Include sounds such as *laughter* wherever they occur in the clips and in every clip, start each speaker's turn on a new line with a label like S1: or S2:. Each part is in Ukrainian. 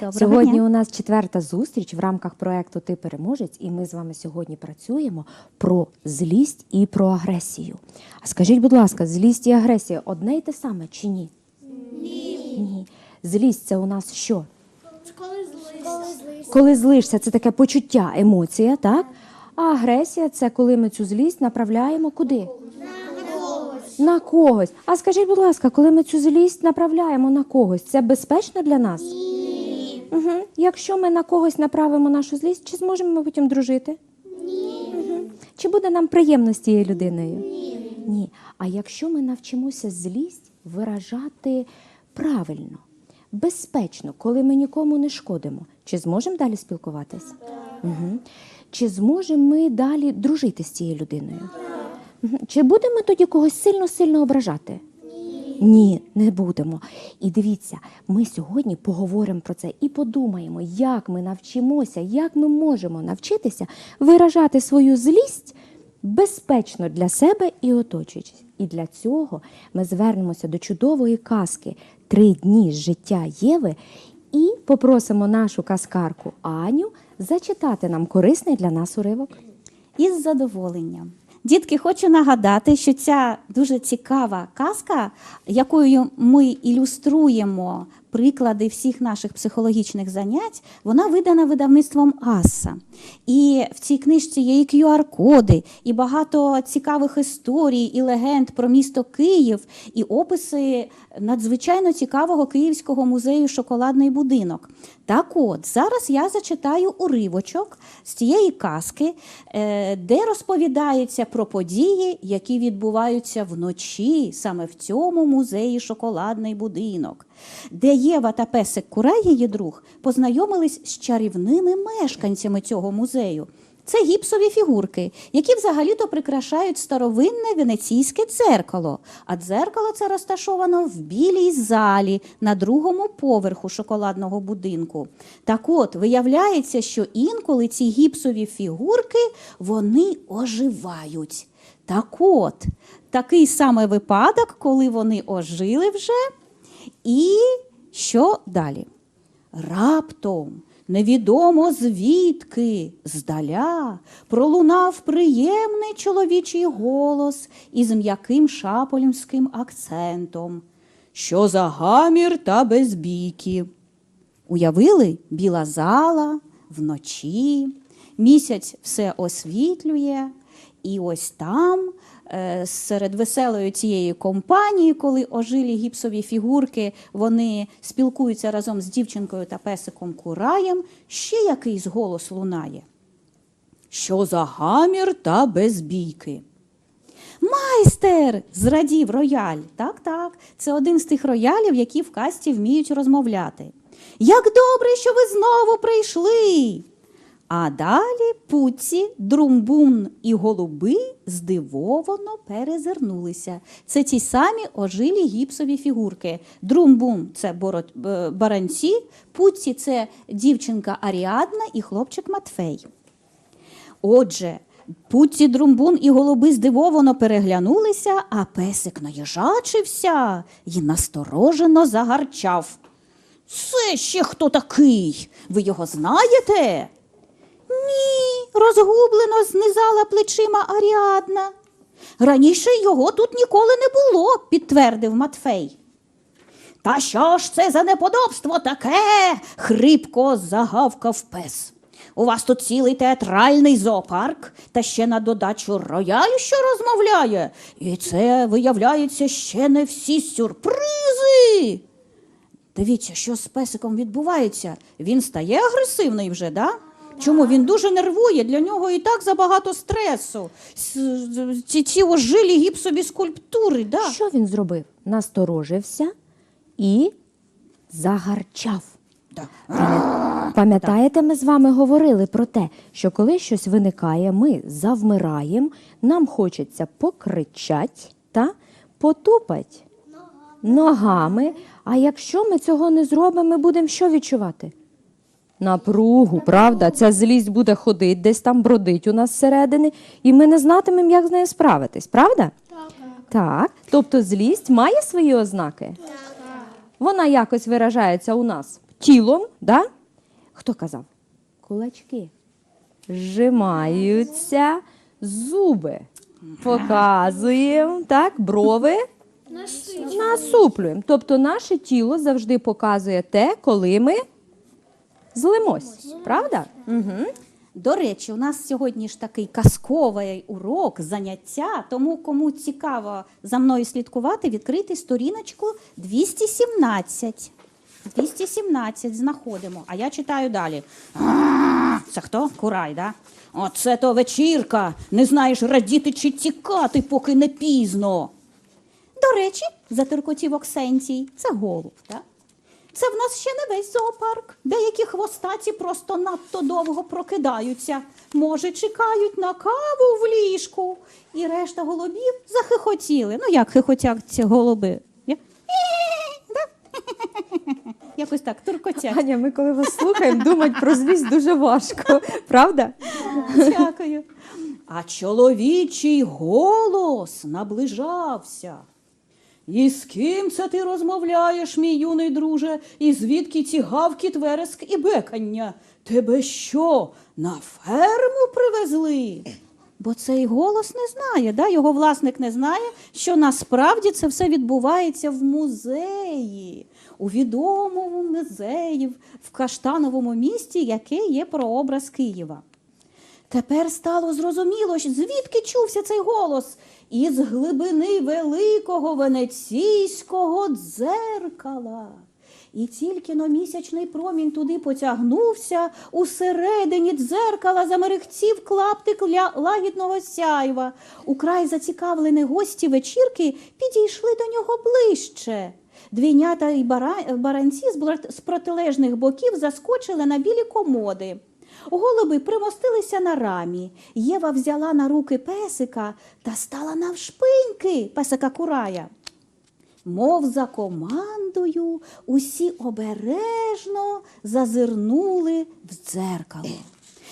S1: Доброго
S2: Сьогодні
S1: дня.
S2: у нас четверта зустріч в рамках проекту Ти переможець, і ми з вами сьогодні працюємо про злість і про агресію. А скажіть, будь ласка, злість і агресія одне й те саме чи ні? Ні. Ні. Злість це у нас що?
S3: Коли злишся.
S2: Коли злишся, це таке почуття, емоція, так? А агресія це коли ми цю злість направляємо куди? На когось. А скажіть, будь ласка, коли ми цю злість направляємо на когось, це безпечно для нас? Ні. Угу. Якщо ми на когось направимо нашу злість, чи зможемо ми потім дружити? Ні. Угу. Чи буде нам приємно з тією людиною? Ні. Ні. А якщо ми навчимося злість виражати правильно, безпечно, коли ми нікому не шкодимо, чи зможемо далі спілкуватись? Угу. Чи зможемо ми далі дружити з цією людиною? Чи будемо тоді когось сильно-сильно ображати? Ні. Не будемо. І дивіться, ми сьогодні поговоримо про це і подумаємо, як ми навчимося, як ми можемо навчитися виражати свою злість безпечно для себе і оточуючих. І для цього ми звернемося до чудової казки Три дні життя Єви і попросимо нашу казкарку Аню зачитати нам корисний для нас уривок.
S1: Із задоволенням. Дітки, хочу нагадати, що ця дуже цікава казка, якою ми ілюструємо приклади всіх наших психологічних занять, вона видана видавництвом Аса. І в цій книжці є і QR-коди, і багато цікавих історій, і легенд про місто Київ, і описи надзвичайно цікавого Київського музею Шоколадний будинок. Так от, зараз я зачитаю уривочок з цієї казки, е, де розповідається про події, які відбуваються вночі саме в цьому музеї Шоколадний будинок, де Єва та песик Кура, її друг, познайомились з чарівними мешканцями цього музею. Це гіпсові фігурки, які взагалі-то прикрашають старовинне венеційське дзеркало. А дзеркало це розташовано в білій залі на другому поверху шоколадного будинку. Так от, виявляється, що інколи ці гіпсові фігурки вони оживають. Так от, такий саме випадок, коли вони ожили вже. І що далі? Раптом, невідомо звідки, здаля, пролунав приємний чоловічий голос із м'яким шаполівським акцентом. Що за гамір та безбійки? Уявили біла зала вночі, місяць все освітлює, і ось там, серед веселої цієї компанії, коли ожилі гіпсові фігурки, вони спілкуються разом з дівчинкою та песиком Кураєм, ще якийсь голос лунає. Що за гамір та безбійки? Майстер! зрадів рояль. Так, так. Це один з тих роялів, які в касті вміють розмовляти. Як добре, що ви знову прийшли. А далі пуці, друмбун і голуби здивовано перезирнулися. Це ті самі ожилі гіпсові фігурки. Друмбун це баранці, пуці це дівчинка Аріадна і хлопчик Матфей. Отже, Пуці Друмбун і голуби здивовано переглянулися, а песик наїжачився і насторожено загарчав. Це ще хто такий? Ви його знаєте? Ні, розгублено знизала плечима Аріадна. Раніше його тут ніколи не було, підтвердив Матфей. Та що ж це за неподобство таке? хрипко загавкав пес. У вас тут цілий театральний зоопарк, та ще на додачу рояль, що розмовляє. І це, виявляється, ще не всі сюрпризи. Дивіться, що з песиком відбувається. Він стає агресивний вже, да? Чому він дуже нервує? Для нього і так забагато стресу. Ці, ці ожилі гіпсові скульптури, да?
S2: Що він зробив? Насторожився і загарчав.
S1: Да.
S2: Пам'ятаєте, ми з вами говорили про те, що коли щось виникає, ми завмираємо, нам хочеться покричать та потупать ногами. А якщо ми цього не зробимо, ми будемо що відчувати? Напругу, правда? Ця злість буде ходити, десь там бродить у нас зсередини, і ми не знатимемо, як з нею справитись, правда?
S3: Так.
S2: Так. Тобто злість має свої ознаки? Вона якось виражається у нас тілом, да? хто казав? Кулачки. Зжимаються зуби. Показуємо, так, брови насуплюємо. Тобто наше тіло завжди показує те, коли ми злимось. Правда? Угу.
S1: До речі, у нас сьогодні ж такий казковий урок, заняття. Тому кому цікаво за мною слідкувати, відкрити сторіночку 217. 217 знаходимо. А я читаю далі. Це хто? Курай, да? Оце то вечірка. Не знаєш радіти чи тікати, поки не пізно. До речі, затуркотів Оксенцій, це голуб, так? Це в нас ще не весь зоопарк. Деякі хвостаті просто надто довго прокидаються. Може, чекають на каву в ліжку. І решта голубів захихотіли. Ну, як хихотять ці голуби? Якось так, туркотять.
S2: Аня, ми коли вас слухаємо, думати про злість дуже важко. Правда?
S1: Дякую. А чоловічий голос наближався. І з ким це ти розмовляєш, мій юний друже, і звідки ці гавки, твереск і бекання? Тебе що, на ферму привезли? Бо цей голос не знає, да? його власник не знає, що насправді це все відбувається в музеї, у відомому музеї в Каштановому місті, яке є прообраз Києва. Тепер стало зрозуміло, звідки чувся цей голос із глибини великого венеційського дзеркала. І тільки но місячний промінь туди потягнувся, усередині дзеркала замерехтів клаптик лагідного сяйва. Украй зацікавлені гості вечірки підійшли до нього ближче. Двійнята бара- баранці з протилежних боків заскочили на білі комоди. Голуби примостилися на рамі. Єва взяла на руки песика та стала навшпиньки песика курая. Мов за командою, усі обережно зазирнули в дзеркало.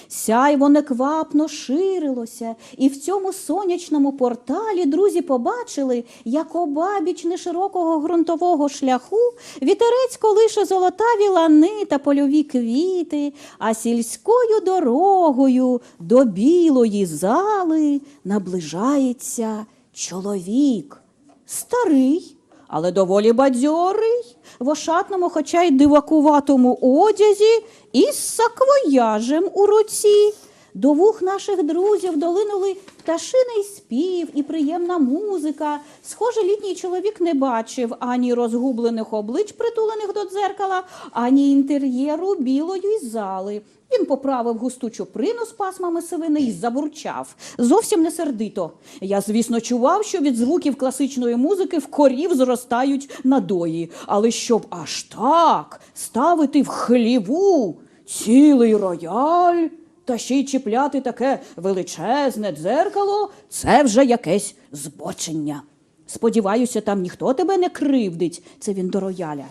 S1: Сяйво неквапно ширилося, і в цьому сонячному порталі друзі побачили, як обабіч неширокого ґрунтового шляху вітерець колише золотаві лани та польові квіти, а сільською дорогою до білої зали наближається чоловік. Старий, але доволі бадьорий, в ошатному, хоча й дивакуватому одязі, із саквояжем у руці. До вух наших друзів долинули пташиний спів і приємна музика. Схоже, літній чоловік не бачив ані розгублених облич, притулених до дзеркала, ані інтер'єру білої зали. Він поправив густу чуприну з пасмами сивини і забурчав. Зовсім не сердито. Я, звісно, чував, що від звуків класичної музики в корів зростають надої. Але щоб аж так ставити в хліву цілий рояль та ще й чіпляти таке величезне дзеркало, це вже якесь збочення. Сподіваюся, там ніхто тебе не кривдить, це він до рояля.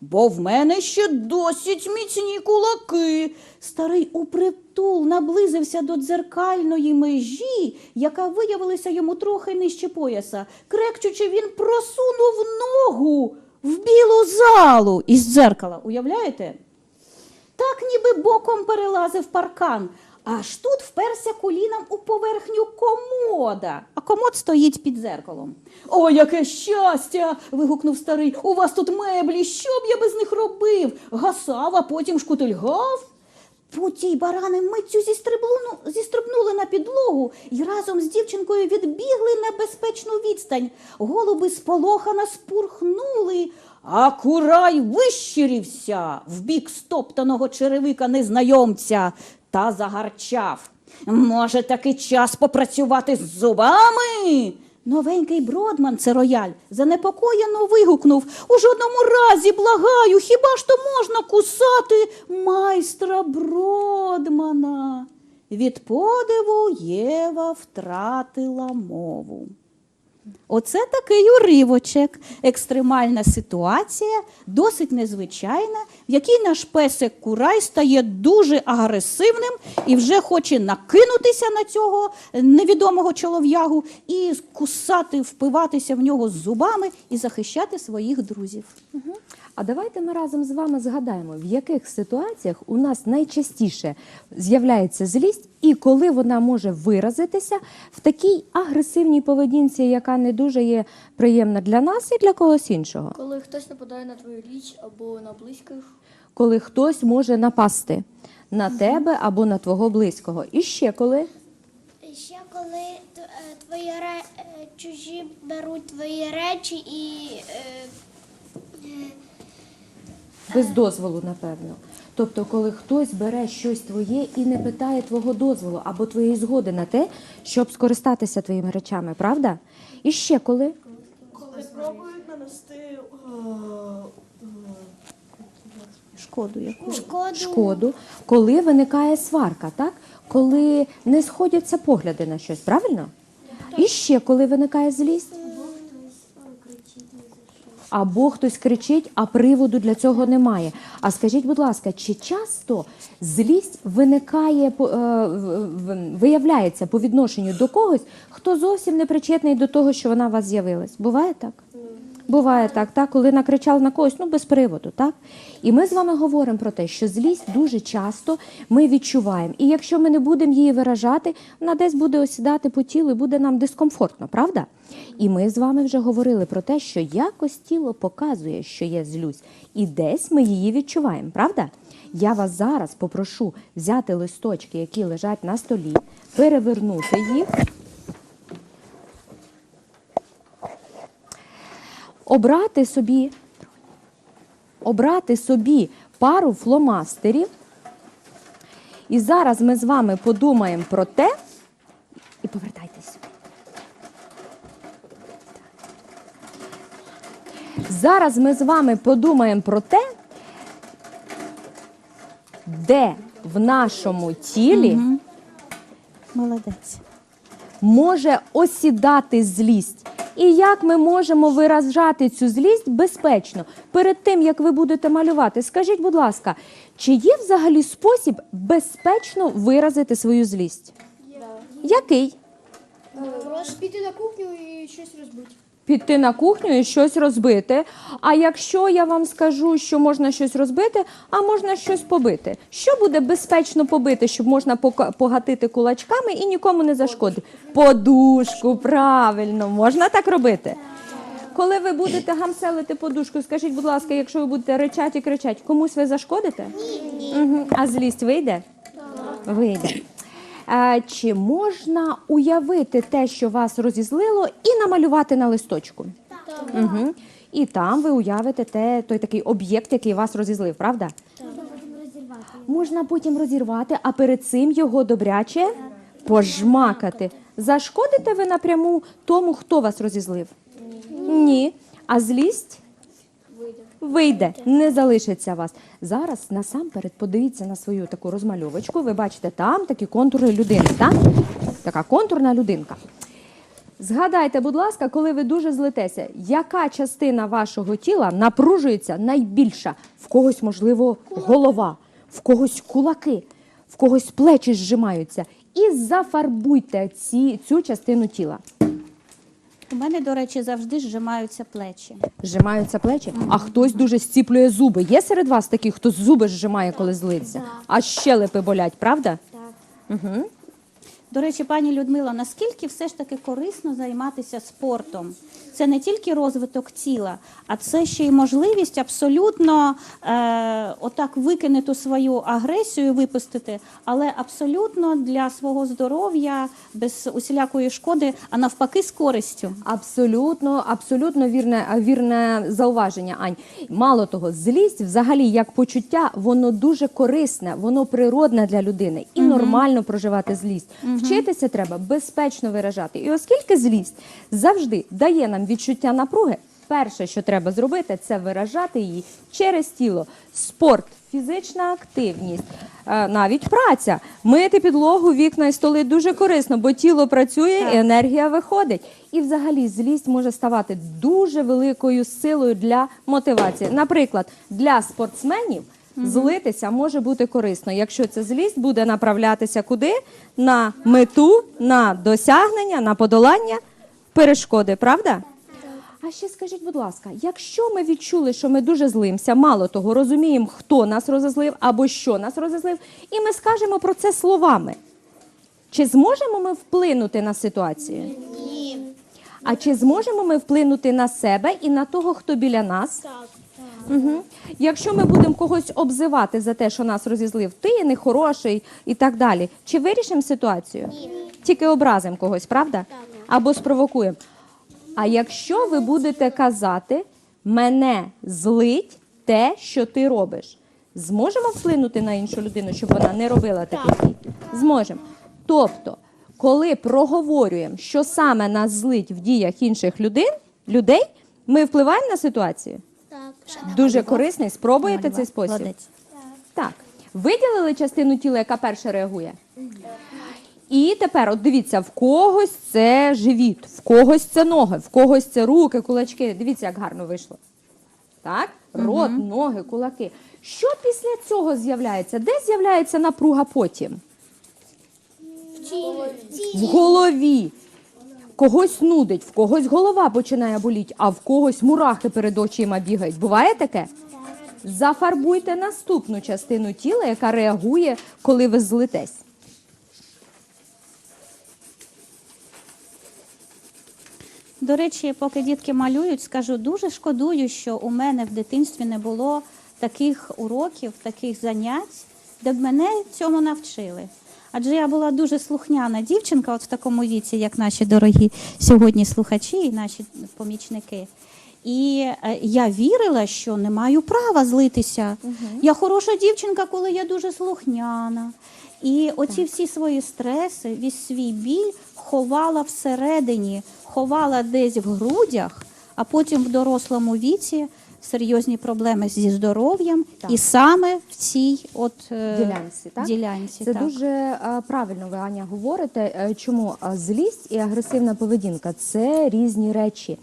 S1: Бо в мене ще досить міцні кулаки. Старий упритул наблизився до дзеркальної межі, яка виявилася йому трохи нижче пояса. Крекчучи, він просунув ногу в білу залу із дзеркала. Уявляєте? Так ніби боком перелазив паркан. Аж тут вперся коліном у поверхню комода, а комод стоїть під зеркалом. О, яке щастя! вигукнув старий. У вас тут меблі, що б я без них робив? Гасав, а потім шкутильгав. Путі й барани зістрибнули, зістрибнули на підлогу і разом з дівчинкою відбігли на безпечну відстань. Голуби сполохано спурхнули, а курай вищирівся в бік стоптаного черевика незнайомця та загарчав. Може, таки час попрацювати з зубами? Новенький Бродман, це рояль, занепокоєно вигукнув. У жодному разі, благаю, хіба ж то можна кусати майстра Бродмана? Від подиву Єва втратила мову. Оце такий уривочок. Екстремальна ситуація, досить незвичайна, в якій наш песик Курай стає дуже агресивним і вже хоче накинутися на цього невідомого чолов'ягу і кусати, впиватися в нього зубами і захищати своїх друзів.
S2: А давайте ми разом з вами згадаємо, в яких ситуаціях у нас найчастіше з'являється злість, і коли вона може виразитися в такій агресивній поведінці, яка не дуже є приємна для нас і для когось іншого.
S3: Коли хтось нападає на твою річ або на близьких.
S2: Коли хтось може напасти на тебе або на твого близького. І ще коли.
S4: Ще коли е, твої ре... е, чужі беруть твої речі і е,
S2: Без дозволу, напевно. Тобто, коли хтось бере щось твоє і не питає твого дозволу або твоєї згоди на те, щоб скористатися твоїми речами, правда? І ще коли?
S5: Коли пробують нанести е, е,
S1: Шкоду яку.
S4: шкоду,
S2: Шкоду, коли виникає сварка, так? Коли не сходяться погляди на щось, правильно? І ще коли виникає злість. Або хтось кричить, а приводу для цього немає. А скажіть, будь ласка, чи часто злість виникає, е, виявляється по відношенню до когось, хто зовсім не причетний до того, що вона у вас з'явилась? Буває так? Буває так, так, коли накричали на когось, ну без приводу, так? І ми з вами говоримо про те, що злість дуже часто ми відчуваємо. І якщо ми не будемо її виражати, вона десь буде осідати по тілу і буде нам дискомфортно, правда? І ми з вами вже говорили про те, що якось тіло показує, що є злюсь, і десь ми її відчуваємо, правда? Я вас зараз попрошу взяти листочки, які лежать на столі, перевернути їх. Обрати собі, обрати собі пару фломастерів. І зараз ми з вами подумаємо про те, і повертайтесь. Зараз ми з вами подумаємо про те, де в нашому тілі
S1: Молодець.
S2: може осідати злість. І як ми можемо виражати цю злість безпечно перед тим, як ви будете малювати? Скажіть, будь ласка, чи є взагалі спосіб безпечно виразити свою злість? Який?
S3: Просто піти на кухню і щось розбити.
S2: Піти на кухню і щось розбити. А якщо я вам скажу, що можна щось розбити, а можна щось побити, що буде безпечно побити, щоб можна погатити кулачками і нікому не зашкодити? Подушку, правильно, можна так робити. Коли ви будете гамселити подушку, скажіть, будь ласка, якщо ви будете ричати і кричати, комусь ви зашкодите? Ні. Угу. А злість вийде? Вийде. Е, Чи можна уявити те, що вас розізлило, і намалювати на листочку? Так. Угу. І там ви уявите те, той такий об'єкт, який вас розізлив, правда? Можна потім розірвати, а перед цим його добряче пожмакати. Зашкодите ви напряму тому, хто вас розізлив? Ні. А злість? Вийде, не залишиться вас. Зараз насамперед подивіться на свою таку розмальовочку. Ви бачите, там такі контури людини, так? Така контурна людинка. Згадайте, будь ласка, коли ви дуже злитеся, яка частина вашого тіла напружується найбільша? В когось, можливо, голова, в когось кулаки, в когось плечі зжимаються. І зафарбуйте ці, цю частину тіла.
S1: У мене, до речі, завжди зжимаються плечі.
S2: Зжимаються плечі, а хтось дуже зціплює зуби. Є серед вас такі, хто зуби зжимає, коли злиться? А щелепи болять, правда? Угу.
S1: До речі, пані Людмила, наскільки все ж таки корисно займатися спортом? Це не тільки розвиток тіла, а це ще й можливість абсолютно е, отак викинути свою агресію, випустити, але абсолютно для свого здоров'я без усілякої шкоди, а навпаки, з користю.
S2: Абсолютно, абсолютно вірне, вірне зауваження, Ань. Мало того, злість, взагалі, як почуття, воно дуже корисне, воно природне для людини і нормально проживати злість. Вчитися треба безпечно виражати. І оскільки злість завжди дає нам відчуття напруги, перше, що треба зробити, це виражати її через тіло. Спорт, фізична активність, е, навіть праця. Мити підлогу, вікна і столи дуже корисно, бо тіло працює і енергія виходить. І взагалі злість може ставати дуже великою силою для мотивації. Наприклад, для спортсменів злитися може бути корисно, якщо ця злість буде направлятися куди? На мету, на досягнення, на подолання перешкоди, правда? А ще скажіть, будь ласка, якщо ми відчули, що ми дуже злимося, мало того, розуміємо, хто нас розозлив або що нас розозлив, і ми скажемо про це словами. Чи зможемо ми вплинути на ситуацію?
S4: Ні.
S2: А чи зможемо ми вплинути на себе і на того, хто біля нас?
S3: Так.
S2: Угу. Якщо ми будемо когось обзивати за те, що нас розізлив, ти нехороший і так далі, чи вирішимо ситуацію?
S4: Ні.
S2: Тільки образимо когось, правда? Або спровокуємо. А якщо ви будете казати, мене злить те, що ти робиш, зможемо вплинути на іншу людину, щоб вона не робила таких дій? Зможемо. Тобто, коли проговорюємо, що саме нас злить в діях інших людей, людей ми впливаємо на ситуацію?
S4: Так.
S2: Дуже корисний. Спробуєте цей спосіб?
S1: Молодець.
S2: Так. Виділили частину тіла, яка перша реагує? І тепер, от дивіться, в когось це живіт, в когось це ноги, в когось це руки, кулачки. Дивіться, як гарно вийшло. Так? Рот, ноги, кулаки. Що після цього з'являється? Де з'являється напруга потім? В голові. Когось нудить, в когось голова починає боліти, а в когось мурахи перед очима бігають. Буває таке? Зафарбуйте наступну частину тіла, яка реагує, коли ви злитесь.
S1: До речі, поки дітки малюють, скажу, дуже шкодую, що у мене в дитинстві не було таких уроків, таких занять, де б мене цьому навчили. Адже я була дуже слухняна дівчинка, от в такому віці, як наші дорогі сьогодні слухачі і наші помічники. І е, я вірила, що не маю права злитися. Я хороша дівчинка, коли я дуже слухняна. І оці всі свої стреси, весь свій біль ховала всередині, ховала десь в грудях, а потім в дорослому віці серйозні проблеми зі здоров'ям, і саме в цій от е,
S2: Ділянці, так?
S1: ділянці,
S2: Це
S1: так.
S2: дуже е, правильно ви, Аня, говорите. Е, Чому злість і агресивна поведінка це різні речі.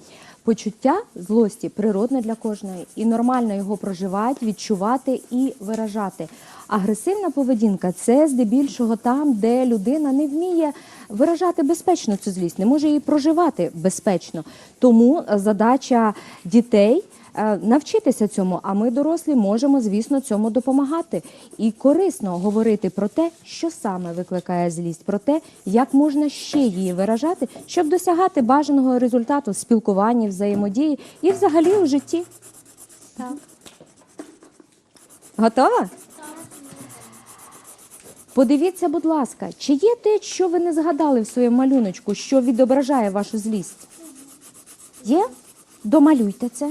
S2: Почуття злості природне для кожної, і нормально його проживати, відчувати і виражати. Агресивна поведінка це здебільшого там, де людина не вміє виражати безпечно цю злість, не може її проживати безпечно. Тому задача дітей навчитися цьому, а ми, дорослі, можемо, звісно, цьому допомагати. І корисно говорити про те, що саме викликає злість, про те, як можна ще її виражати, щоб досягати бажаного результату в спілкуванні, взаємодії і взагалі у житті.
S1: Так.
S2: Готова? Подивіться, будь ласка, чи є те, що ви не згадали в своєму малюночку, що відображає вашу злість? Є? Домалюйте це.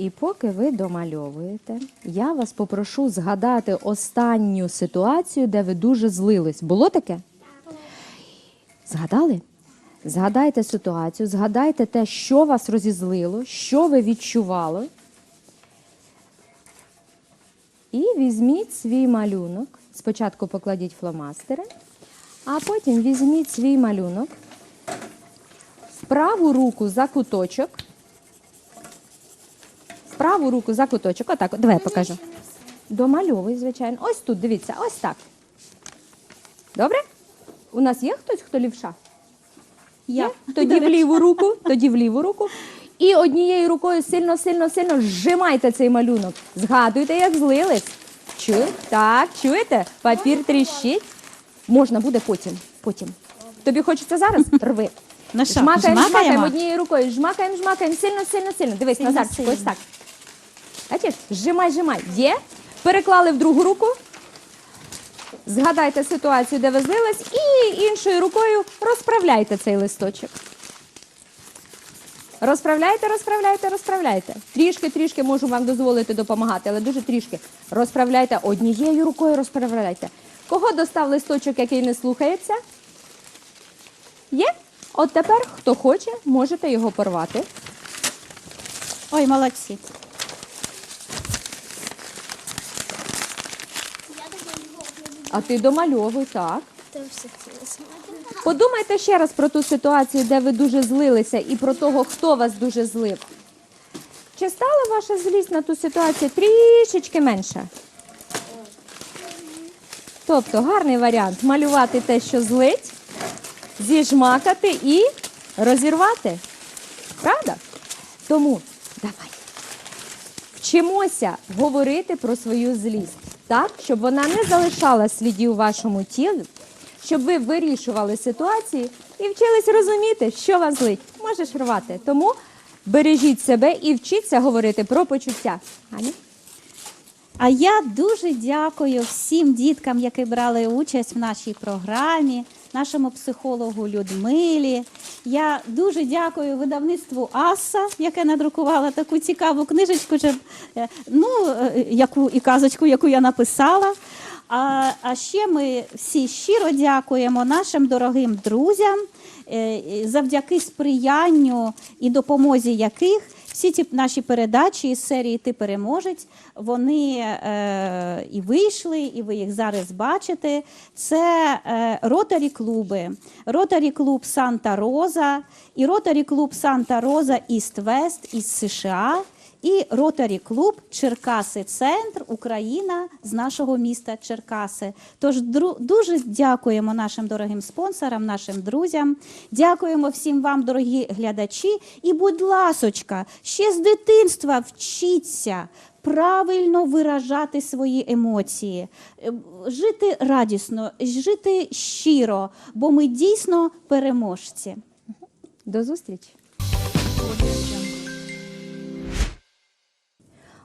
S2: І поки ви домальовуєте, я вас попрошу згадати останню ситуацію, де ви дуже злились. Було таке? Згадали? Згадайте ситуацію, згадайте те, що вас розізлило, що ви відчували. І візьміть свій малюнок. Спочатку покладіть фломастери, а потім візьміть свій малюнок, в праву руку за куточок. Праву руку за куточок. Отак, давай я покажу. Домальовуй, звичайно. Ось тут, дивіться, ось так. Добре? У нас є хтось, хто лівша?
S1: Я. *laughs*
S2: Тоді в ліву руку, тоді в ліву руку. І однією рукою сильно, сильно, сильно зжимайте цей малюнок. Згадуйте, як злились. Чуєте? Так, чуєте? Папір тріщить. Можна буде потім. Потім. Тобі хочеться зараз? *laughs* Рви.
S1: Ну що,
S2: жмакаємо,
S1: жмакаємо?
S2: жмакаємо однією рукою. Жмакаємо, жмакаємо, сильно, сильно, сильно. Дивись,
S1: Сильно,
S2: Назарчик,
S1: сильно.
S2: ось так. Бачиш? Зжимай, зжимай. Є? Переклали в другу руку. Згадайте ситуацію, де ви і іншою рукою розправляйте цей листочок. Розправляйте, розправляйте, розправляйте. Трішки, трішки можу вам дозволити допомагати, але дуже трішки. Розправляйте однією рукою, розправляйте. Кого достав листочок, який не слухається? Є? От тепер, хто хоче, можете його порвати.
S1: Ой, молодці.
S4: Я таке його
S2: А ти домальовуй, так. Подумайте ще раз про ту ситуацію, де ви дуже злилися, і про того, хто вас дуже злив. Чи стала ваша злість на ту ситуацію трішечки менша? Тобто гарний варіант малювати те, що злить, зіжмакати і розірвати. Правда? Тому давай. Вчимося говорити про свою злість, так, щоб вона не залишала слідів у вашому тілі, щоб ви вирішували ситуації і вчились розуміти, що вас злить. Можеш рвати. Тому бережіть себе і вчіться говорити про почуття. Аня?
S1: А я дуже дякую всім діткам, які брали участь в нашій програмі, нашому психологу Людмилі. Я дуже дякую видавництву Аса, яке надрукувало таку цікаву книжечку, е, ну, е, яку, і казочку, яку я написала. А, а ще ми всі щиро дякуємо нашим дорогим друзям, е, завдяки сприянню і допомозі яких всі ці наші передачі із серії Ти переможець, вони е, і вийшли, і ви їх зараз бачите. Це е, ротарі клуби, ротарі клуб Санта Роза і ротарі клуб Санта Роза Іст Вест із США. І Ротарі Клуб Черкаси Центр Україна з нашого міста Черкаси. Тож дуже дякуємо нашим дорогим спонсорам, нашим друзям. Дякуємо всім вам, дорогі глядачі. І, будь ласочка, ще з дитинства вчіться. Правильно виражати свої емоції, е, жити радісно, жити щиро, бо ми дійсно переможці.
S2: До зустрічі!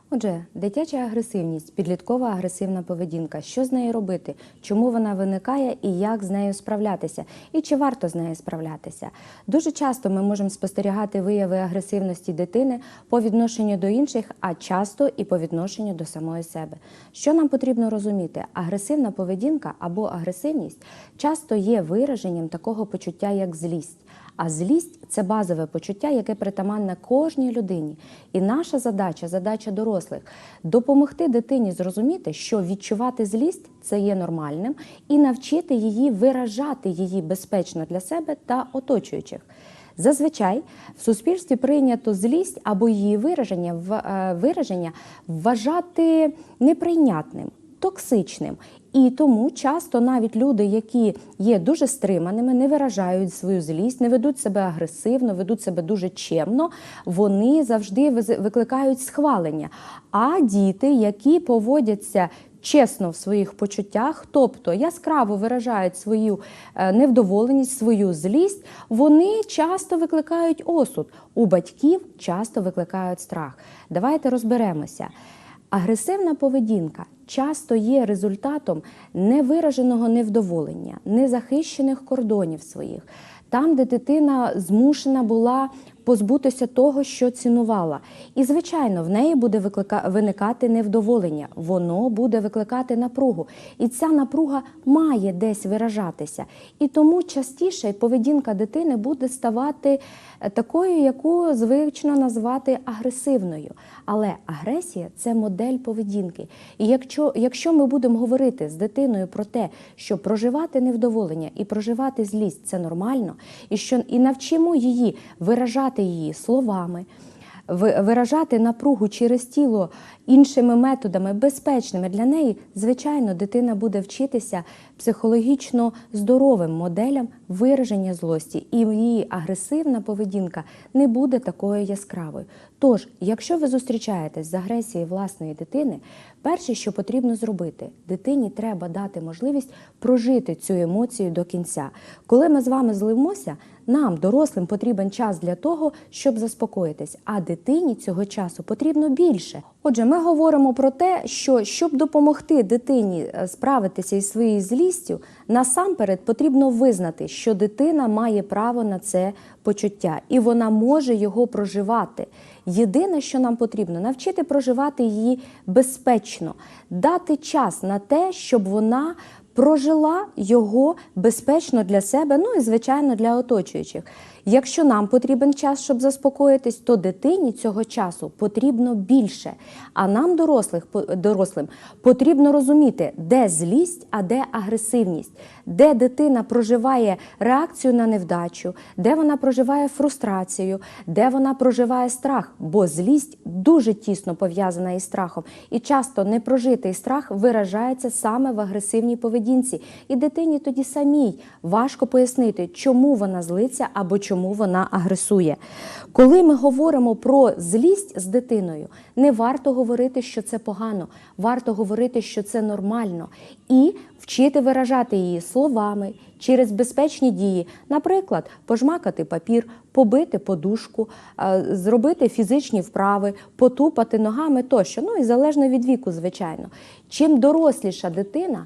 S2: Отже, дитяча агресивність, підліткова агресивна поведінка. Що з нею робити? Чому вона виникає і як з нею справлятися? І чи варто з нею справлятися? Дуже часто ми можемо спостерігати вияви агресивності дитини по відношенню до інших, а часто і по відношенню до самої себе. Що нам потрібно розуміти? Агресивна поведінка або агресивність часто є вираженням такого почуття, як злість. А злість це базове почуття, яке притаманне кожній людині. І наша задача, задача дорослих, допомогти дитині зрозуміти, що відчувати злість це є нормальним, і навчити її виражати її безпечно для себе та оточуючих. Зазвичай в суспільстві прийнято злість або її вираження, е, вираження вважати неприйнятним, токсичним. І тому часто навіть люди, які є дуже стриманими, не виражають свою злість, не ведуть себе агресивно, ведуть себе дуже чемно, вони завжди викликають схвалення. А діти, які поводяться чесно в своїх почуттях, тобто яскраво виражають свою е, невдоволеність, свою злість, вони часто викликають осуд. У батьків часто викликають страх. Давайте розберемося. Агресивна поведінка часто є результатом невираженого невдоволення, незахищених кордонів своїх, там, де дитина змушена була позбутися того, що цінувала. І, звичайно, в неї буде виклика... виникати невдоволення, воно буде викликати напругу. І ця напруга має десь виражатися. І тому частіше поведінка дитини буде ставати е, такою, яку звично назвати агресивною. Але агресія це модель поведінки. І якщо, якщо ми будемо говорити з дитиною про те, що проживати невдоволення і проживати злість це нормально, і що і навчимо її виражати її словами. ви- Виражати напругу через тіло іншими методами, безпечними для неї, звичайно, дитина буде вчитися психологічно здоровим моделям вираження злості, і її агресивна поведінка не буде такою яскравою. Тож, якщо ви зустрічаєтесь з агресією власної дитини, перше, що потрібно зробити, дитині треба дати можливість прожити цю емоцію до кінця. Коли ми з вами зливмося, нам, дорослим, потрібен час для того, щоб заспокоїтись, а дитині цього часу потрібно більше. Отже, ми говоримо про те, що щоб допомогти дитині е, справитися із своєю злістю, насамперед потрібно визнати, що дитина має право на це почуття, і вона може його проживати. Єдине, що нам потрібно, навчити проживати її безпечно, дати час на те, щоб вона прожила його безпечно для себе, ну і звичайно для оточуючих. Якщо нам потрібен час, щоб заспокоїтись, то дитині цього часу потрібно більше. А нам, дорослих, дорослим, потрібно розуміти, де злість, а де агресивність, де дитина проживає реакцію на невдачу, де вона проживає фрустрацію, де вона проживає страх, бо злість дуже тісно пов'язана із страхом. І часто непрожитий страх виражається саме в агресивній поведінці. І дитині тоді самій важко пояснити, чому вона злиться або чому вона агресує. Коли ми говоримо про злість з дитиною, не варто говорити, що це погано, варто говорити, що це нормально, і вчити виражати її словами через безпечні дії, наприклад, пожмакати папір, побити подушку, е, зробити фізичні вправи, потупати ногами тощо. Ну і залежно від віку, звичайно. Чим доросліша дитина,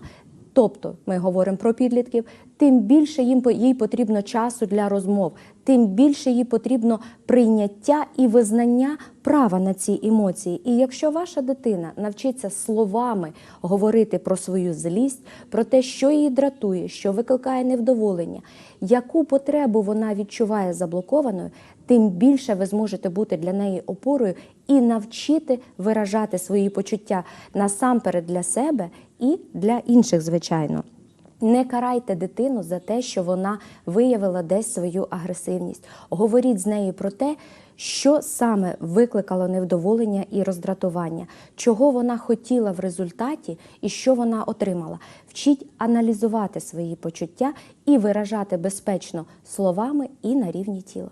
S2: Тобто ми говоримо про підлітків, тим більше їм їй потрібно часу для розмов, тим більше їй потрібно прийняття і визнання права на ці емоції. І якщо ваша дитина навчиться словами говорити про свою злість, про те, що її дратує, що викликає невдоволення, яку потребу вона відчуває заблокованою, тим більше ви зможете бути для неї опорою і навчити виражати свої почуття насамперед для себе і для інших, звичайно. Не карайте дитину за те, що вона виявила десь свою агресивність. Говоріть з нею про те, що саме викликало невдоволення і роздратування, чого вона хотіла в результаті і що вона отримала. Вчіть аналізувати свої почуття і виражати безпечно словами і на рівні тіла.